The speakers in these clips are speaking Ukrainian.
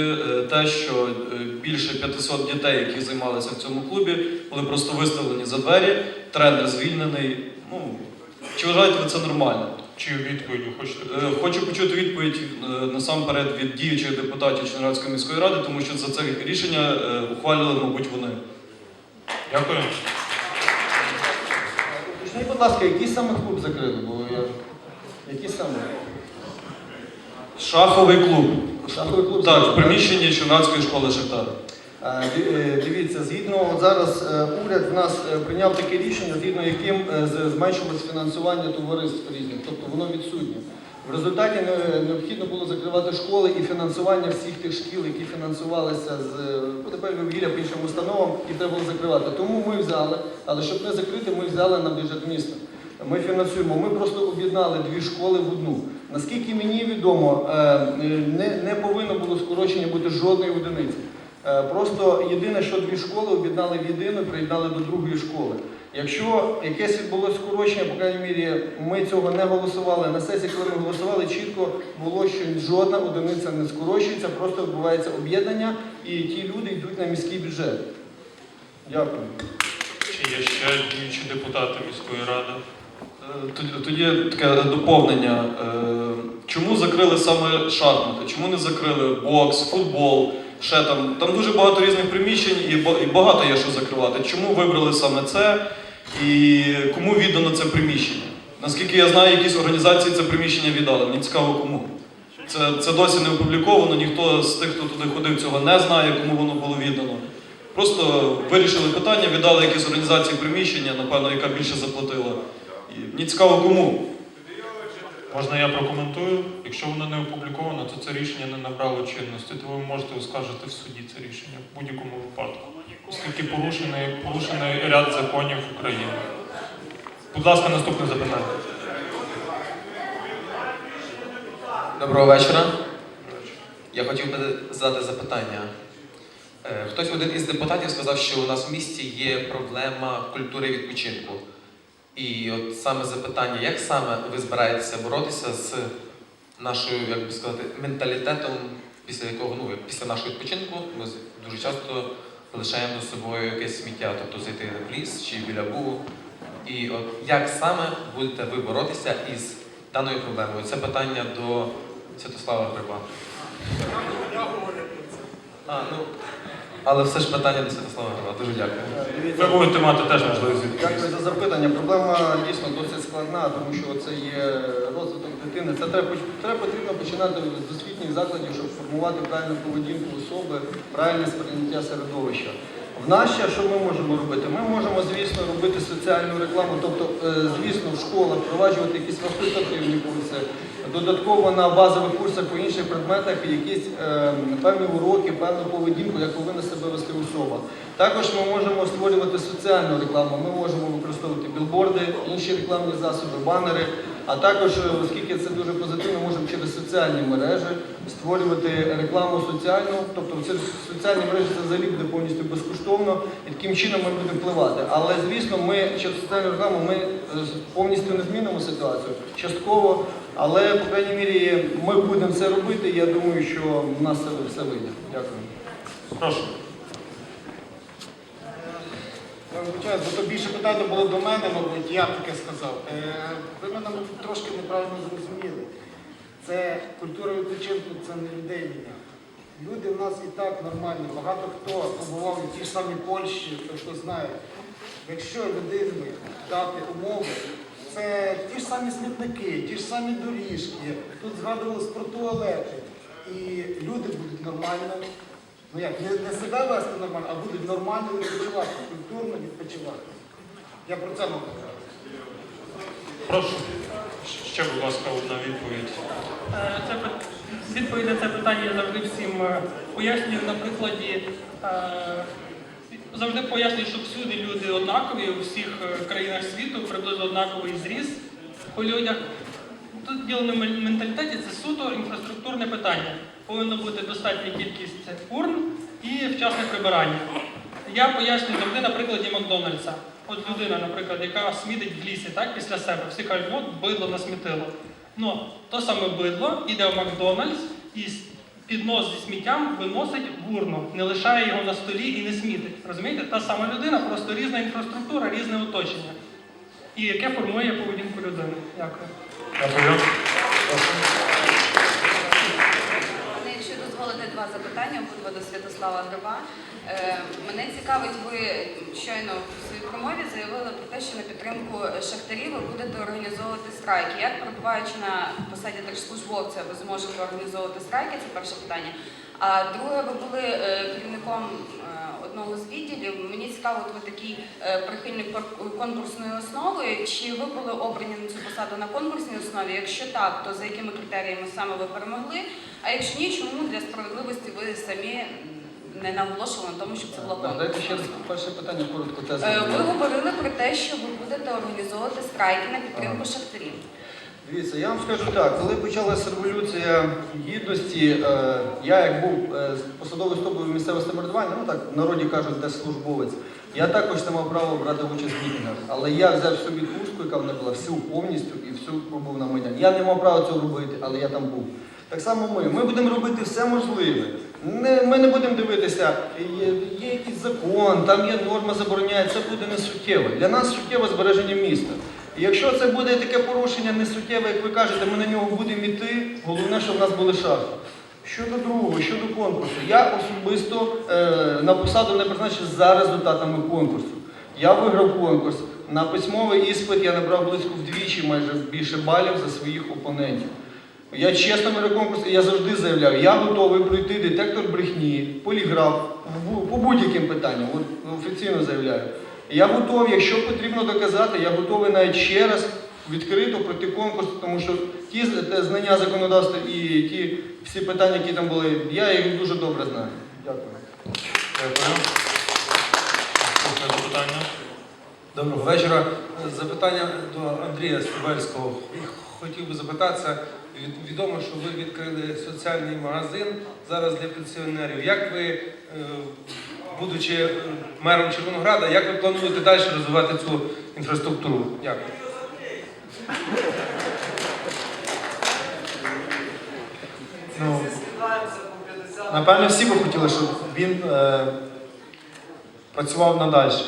Е, Те, що е, більше 500 дітей, які займалися в цьому клубі, були просто виставлені за двері, тренер звільнений. Ну, чи вважаєте ви це нормально? Чию відповідь хочете Е, почути? Хочу почути відповідь насамперед від діючих депутатів Чернівецької міської ради, тому що за це рішення ухвалювали, мабуть, вони. Дякую. Уточніть, будь ласка, який саме клуб закрили? Бо я... Який саме? Шаховий клуб. Так, в приміщенні Чернівецької школи Шахтар. Е, Дивіться, згідно от зараз е, уряд в нас е, прийняв таке рішення, згідно яким зменшилось фінансування товариств різних, тобто воно відсутнє. В результаті необхідно було закривати школи і фінансування всіх тих шкіл, які фінансувалися з е, вугілля по іншим установам, і треба було закривати. Тому ми взяли, але щоб не закрити, ми взяли на бюджет міста. Ми фінансуємо. Ми просто об'єднали дві школи в одну. Наскільки мені відомо, е, не, повинно було скорочення бути жодної одиниці. Е, Просто єдине, що дві школи об'єднали в єдину і приєднали до другої школи. Якщо якесь відбулося скорочення, по крайній мірі, ми цього не голосували. На сесії, коли ми голосували, чітко було, що жодна одиниця не скорочується, просто відбувається об'єднання, і ті люди йдуть на міський бюджет. Дякую. Чи є ще діючі депутати міської ради? Тоді- таке доповнення. Е, Чому закрили саме шахмати? Чому не закрили бокс, футбол? Ще там, там дуже багато різних приміщень і багато є що закривати. Чому вибрали саме це і кому віддано це приміщення? Наскільки я знаю, якісь організації це приміщення віддали. Мені цікаво кому. Це, це досі не опубліковано, ніхто з тих, хто туди ходив, цього не знає, кому воно було віддано. Просто вирішили питання, віддали якісь організації приміщення, напевно, яка більше заплатила. І мені цікаво, кому. Можна я прокоментую? Якщо воно не опубліковано, то це рішення не набрало чинності, то ви можете оскаржити в суді це рішення в будь-якому випадку, оскільки порушений, порушений ряд законів України. Будь ласка, наступне запитання. Доброго вечора. Я хотів би задати запитання. Е, Хтось один із депутатів сказав, що у нас в місті є проблема культури відпочинку. І от саме запитання, як саме ви збираєтеся боротися з нашою, як би сказати, менталітетом, після якого ну, після нашого відпочинку ми дуже часто лишаємо за собою якесь сміття, тобто зайти в ліс чи біля бугу. І от як саме будете ви боротися із даною проблемою? Це питання до Святослава Гриба. А, ну, але все ж питання до Святослава Гриба. Дуже дякую. Е, Ви будете мати теж можливість Дякую за запитання. Проблема дійсно досить складна, тому що це є розвиток дитини. Це треба, треба потрібно починати з освітніх закладів, щоб формувати правильну поведінку особи, правильне сприйняття середовища. В нас ще що ми можемо робити? Ми можемо, звісно, робити соціальну рекламу, тобто, е, звісно, в школах впроваджувати якісь факультативні курси, додатково на базових курсах по інших предметах якісь е, певні уроки, певну поведінку, як повинна себе вести особа. Також ми можемо створювати соціальну рекламу, ми можемо використовувати білборди, інші рекламні засоби, банери. А також, е, оскільки це дуже позитивно, можемо через соціальні мережі створювати рекламу соціальну, тобто це соціальні мережі це взагалі буде повністю безкоштовно, і таким чином ми будемо впливати. Але звісно, ми через соціальну рекламу ми е, повністю не змінимо ситуацію, частково, але по крайній мірі ми будемо це робити. Я думаю, що в нас все, все вийде. Дякую. Прошу. Бо то більше питання було до мене, мабуть, я таке сказав. Е, Ви мене трошки неправильно зрозуміли. Це культура відпочинку, це не людей міняти. Люди в нас і так нормальні. Багато хто побував в тій ж самій Польщі, то хто знає. Якщо людині дати умови, це ті ж самі смітники, ті ж самі доріжки, тут згадувалось про туалети. І люди будуть нормально Ну як, не, не себе вести нормально, а будуть нормально відпочивати, культурно відпочивати. Я про це можу казати. Прошу. Ще, будь ласка, одна відповідь. Е, Це відповідь на це питання я завжди всім е, пояснюю на прикладі. е, Завжди пояснюю, що всюди люди однакові, у всіх країнах світу приблизно однаковий зріст по людях. Тут діло не в менталітеті, це суто інфраструктурне питання. Повинна бути достатня кількість урн і вчасне прибирання. Я пояснюю завжди на прикладі Макдональдса. От людина, наприклад, яка смітить в лісі так, після себе, всі кажуть, от бидло насмітило. Ну, то саме бидло йде в Макдональдс і піднос зі сміттям виносить в урну, не лишає його на столі і не смітить. Розумієте? Та сама людина, просто різна інфраструктура, різне оточення. І яке формує поведінку людини. Дякую. Дякую. Якщо дозволите два запитання, обидва до Святослава Гриба. Мене цікавить, ви щойно в своїй промові заявили про те, що на підтримку шахтарів ви будете організовувати страйки. Як перебуваючи на посаді держслужбовця, ви зможете організовувати страйки? Це перше питання. А друге, ви були е, керівником е, одного з відділів. Мені цікаво, от ви такий е, прихильник конкурсної основи. Чи ви були обрані на цю посаду на конкурсній основі? Якщо так, то за якими критеріями саме ви перемогли? А якщо ні, чому для справедливості ви самі не наголошували на тому, щоб це була Так, Дайте ще раз перше питання коротко. Те Е, Ви говорили про те, що ви будете організовувати страйки на підтримку шахтарів. Дивіться, я вам скажу так, коли почалася революція гідності, е, я як був е, посадовою особою місцевого самоврядування, ну так в народі кажуть, держслужбовець, я також не мав права брати участь в мітингах. Але я взяв всю відпустку, яка в мене була, всю повністю і всю пробув на Майдані. Я не мав права цього робити, але я там був. Так само ми. Ми будемо робити все можливе. Не, ми не будемо дивитися, є, є якийсь закон, там є норма забороняє, це буде не суттєво. Для нас суттєво збереження міста. І якщо це буде таке порушення несуттєве, як ви кажете, ми на нього будемо йти, головне, щоб в нас були шахти. Щодо другого, щодо конкурсу, я особисто е, на посаду не призначив за результатами конкурсу. Я виграв конкурс. На письмовий іспит я набрав близько вдвічі майже більше балів за своїх опонентів. Я чесно беру конкурс, і я завжди заявляв, я готовий пройти детектор брехні, поліграф по будь-яким питанням. От офіційно заявляю. Я готовий, якщо потрібно доказати, я готовий навіть ще раз відкрито пройти конкурс, тому що ті знання законодавства і ті всі питання, які там були, я їх дуже добре знаю. Дякую. Дякую. Запитання. Доброго вечора. Запитання до Андрія Струбельського. Хотів би запитатися, відомо, що ви відкрили соціальний магазин зараз для пенсіонерів. Як ви, е, будучи е, мером Червонограда, як ви плануєте далі розвивати цю інфраструктуру? Дякую. Ну, напевне, всі би хотіли, щоб він е, працював надальше.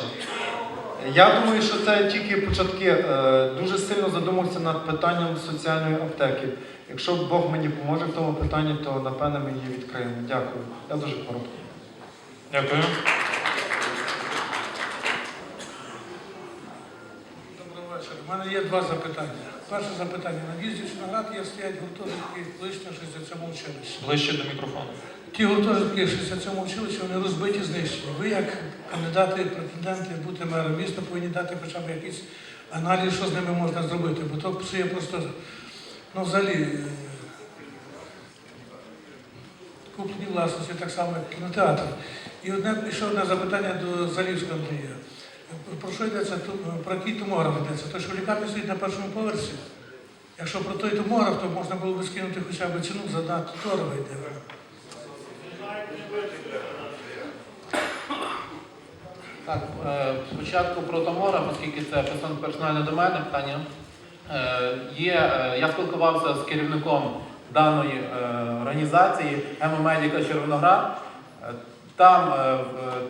Я думаю, що це тільки початки. Е, дуже сильно задумався над питанням соціальної аптеки. Якщо Бог мені поможе в тому питанні, то напевне ми її відкриємо. Дякую. Я дуже коротко. Дякую. Доброго вечора. У мене є два запитання. Перше запитання. На в'їзді в Чорноград є стоять гуртожитки колишнього 67 училища. Ближче до мікрофону. Ті гуртожитки 67 училища, вони розбиті, знищені. Ви як кандидати, претенденти бути мером міста повинні дати хоча б якийсь аналіз, що з ними можна зробити, бо то псує просто, ну взагалі, е, куплені власності, так само як кінотеатр. І одне, ще одне запитання до Залівського Андрія. Про що йдеться? Про який томограф йдеться? То, що лікарня стоїть на першому поверсі. Якщо про той томограф, то можна було б скинути хоча б ціну задати дорого йде. Так, е, спочатку про томограф, оскільки це персон- персональне до мене питання. Е, Є, е, я спілкувався з керівником даної організації Гемомедіка Червоноград. Там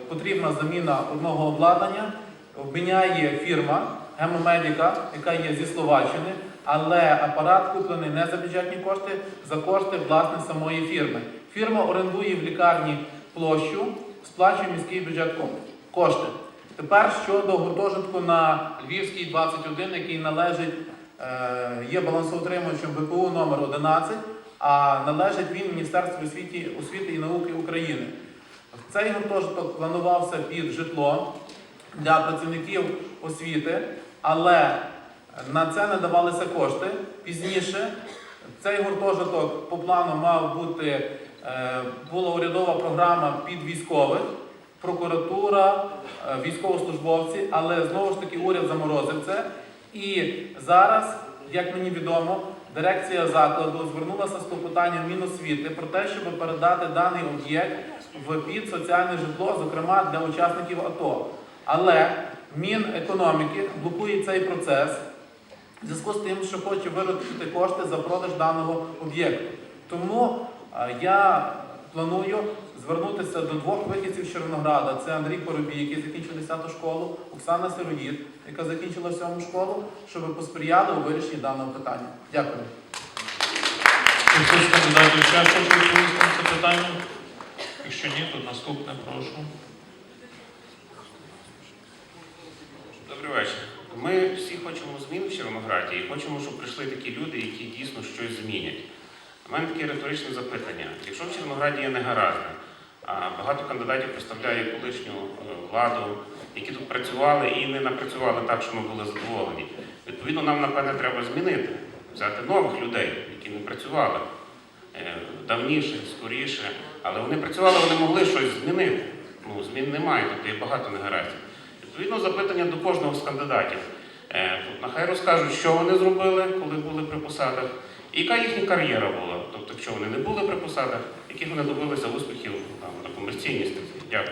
потрібна заміна одного обладнання. Обміняє фірма Гемомедіка, яка є зі Словаччини, але апарат куплений не за бюджетні кошти, за кошти власне самої фірми. Фірма орендує в лікарні площу, сплачує міський бюджет кошти. Тепер щодо гуртожитку на Львівській 21, який належить, е, є балансоутримувачем БПУ номер 11, а належить він Міністерству освіти, освіти і науки України. Цей гуртожиток планувався під житло для працівників освіти, але на це не давалися кошти. Пізніше цей гуртожиток по плану мав бути, е, була урядова програма під військових, прокуратура, е, військовослужбовці, але знову ж таки уряд заморозив це. І зараз, як мені відомо, дирекція закладу звернулася з клопотанням Міносвіти про те, щоб передати даний об'єкт в під соціальне житло, зокрема для учасників АТО. Але Мінекономіки блокує цей процес в зв'язку з тим, що хоче виручити кошти за продаж даного об'єкту. Тому е, Я планую звернутися до двох вихідців з Червонограда. Це Андрій Поробій, який закінчив 10 школу, Оксана Сироїд, яка закінчила 7 школу, щоб посприяли у вирішенні даного питання. Дякую. Хтось кандидатів ще хоче це питання? Якщо ні, то наступне прошу. Добрий вечір. Ми всі хочемо змін в Червонограді і хочемо, щоб прийшли такі люди, які дійсно щось змінять. У мене таке риторичне запитання. Якщо в Червонограді є негаразди, а багато кандидатів представляє колишню е, владу, які тут працювали і не напрацювали так, що ми були задоволені. Відповідно, нам, напевне, треба змінити, взяти нових людей, які не працювали е, давніше, скоріше, але вони працювали, вони могли щось змінити. Ну, змін немає, тобто є багато негараздів. Відповідно, запитання до кожного з кандидатів. Е, Нехай розкажуть, що вони зробили, коли були при посадах, і яка їхня кар'єра була. Тобто, якщо вони не були при посадах, яких вони добилися успіхів там, на комерційній статті. Дякую.